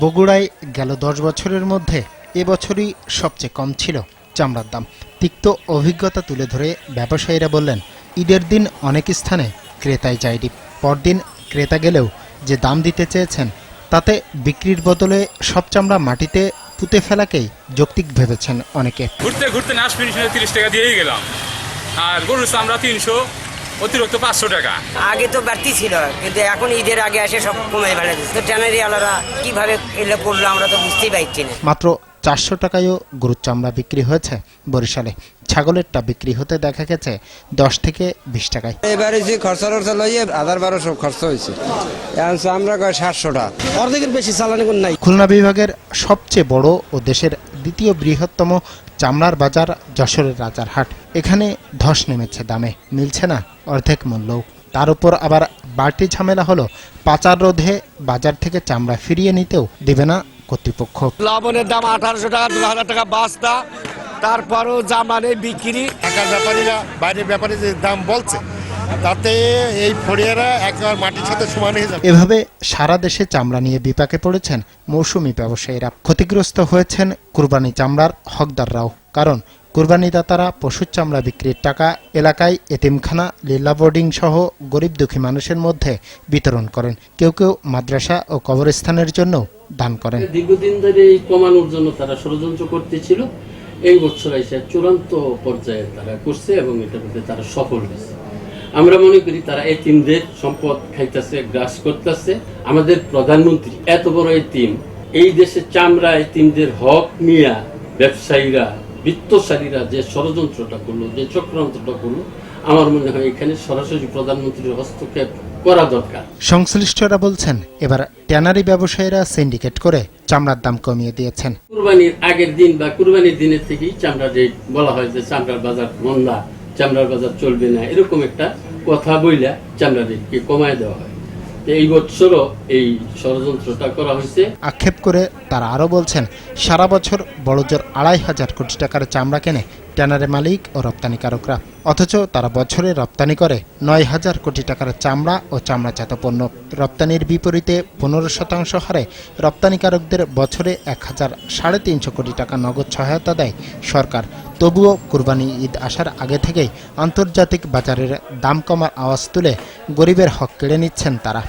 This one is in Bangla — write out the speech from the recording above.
বগুড়ায় গেল দশ বছরের মধ্যে এবছরই সবচেয়ে কম ছিল চামড়ার দাম। তিক্ত অভিজ্ঞতা তুলে ধরে ব্যবসায়ীরা বললেন, ঈদের দিন অনেক স্থানে ক্রেতায় যায়নি। পরদিন ক্রেতা গেলেও যে দাম দিতে চেয়েছেন, তাতে বিক্রির বদলে সব চামড়া মাটিতে পুঁতে ফেলাকেই যৌক্তিক ভেবেছেন অনেকে। ঘুরতে ঘুরতে নাশ ফিনিশে তিরিশ টাকা দিয়েই গেলাম। আর গরুর চামড়া তিনশো অতিরিক্ত পাঁচশো টাকা। আগে তো বাড়তি ছিল কিন্তু এখন ঈদের আগে আসে সব কমে ফেলে তো ট্যানারি আলাদা কীভাবে এলে করল আমরা তো বুঝতেই পারছি না। মাত্র চারশো টাকায়ও গরুর চামড়া বিক্রি হয়েছে বরিশালে। ছাগলেরটা বিক্রি হতে দেখা গেছে দশ থেকে বিশ টাকায়। এবারে যে খরচা টরচা লইয়ে হাজার বারোশো খরচা হয়েছে। এখন আমরা কয় সাতশোটা অর্ধেকের বেশি চালানি কোন নাই। খুলনা বিভাগের সবচেয়ে বড় ও দেশের দ্বিতীয় বৃহত্তম চামড়ার বাজার যশোরের রাজারহাট এখানে ধস নেমেছে দামে মিলছে না অর্ধেক মূল্যও। তার উপর আবার বাড়তি ঝামেলা হলো পাচার রোধে বাজার থেকে চামড়া ফিরিয়ে নিতেও দেবে না কর্তৃপক্ষ। লবণের দাম আঠারোশো টাকা দু হাজার টাকা বাস্তা। তারপরও জামানে বিক্রি। ঢাকার ব্যাপারীরা বাইরের ব্যাপারে যে দাম বলছে তাতে এই ফড়িয়ারা একেবারে মাটির সাথে সমান হয়ে যাবে। এভাবে সারা দেশে চামড়া নিয়ে বিপাকে পড়েছেন মৌসুমি ব্যবসায়ীরা। ক্ষতিগ্রস্ত হয়েছেন কুরবানি চামড়ার হকদাররাও। কারণ কুরবানিদাতারা পশুর চামড়া বিক্রির টাকা এলাকায় এতিমখানা লীলা বোর্ডিং সহ গরিব দুঃখী মানুষের মধ্যে বিতরণ করেন। কেউ কেউ মাদ্রাসা ও কবরস্থানের জন্য দান করেন। দীর্ঘদিন ধরে এই কমানোর জন্য তারা ষড়যন্ত্র করতেছিল। এই বছর এসে চূড়ান্ত পর্যায়ে তারা করছে এবং এটার মধ্যে তারা সফল হয়েছে। আমরা মনে করি তারা এতিমদের সম্পদ খাইতেছে গ্রাস করতেছে। আমাদের প্রধানমন্ত্রী এত বড় এতিম এই দেশে চামড়া এতিমদের হক নিয়া ব্যবসায়ীরা বিত্তশালীরা যে ষড়যন্ত্রটা করল যে চক্রান্তটা করল আমার মনে হয় এখানে সরাসরি প্রধানমন্ত্রীর হস্তক্ষেপ করা দরকার। সংশ্লিষ্টরা বলছেন এবার ট্যানারি ব্যবসায়ীরা সিন্ডিকেট করে চামড়ার দাম কমিয়ে দিয়েছেন। কুরবানির আগের দিন বা কুরবানির দিনের থেকেই চামড়া যে বলা হয় যে চামড়ার বাজার মন্দা চামড়ার বাজার চলবে না এরকম একটা কথা বইলা চামড়া রেটকে কমায় দেওয়া হয়। এই বছরও এই ষড়যন্ত্রটা করা হয়েছে। আক্ষেপ করে তারা আরও বলছেন, সারা বছর বড়জোর আড়াই হাজার কোটি টাকার চামড়া কেনে ট্যানারে মালিক ও রপ্তানিকারকরা। অথচ তারা বছরে রপ্তানি করে নয় হাজার কোটি টাকার চামড়া ও চামড়াজাত পণ্য। রপ্তানির বিপরীতে পনেরো শতাংশ হারে রপ্তানিকারকদের বছরে এক হাজার সাড়ে তিনশো কোটি টাকা নগদ সহায়তা দেয় সরকার। তবুও কুরবানি ঈদ আসার আগে থেকেই আন্তর্জাতিক বাজারের দাম কমার আওয়াজ তুলে গরিবের হক কেড়ে নিচ্ছেন তারা।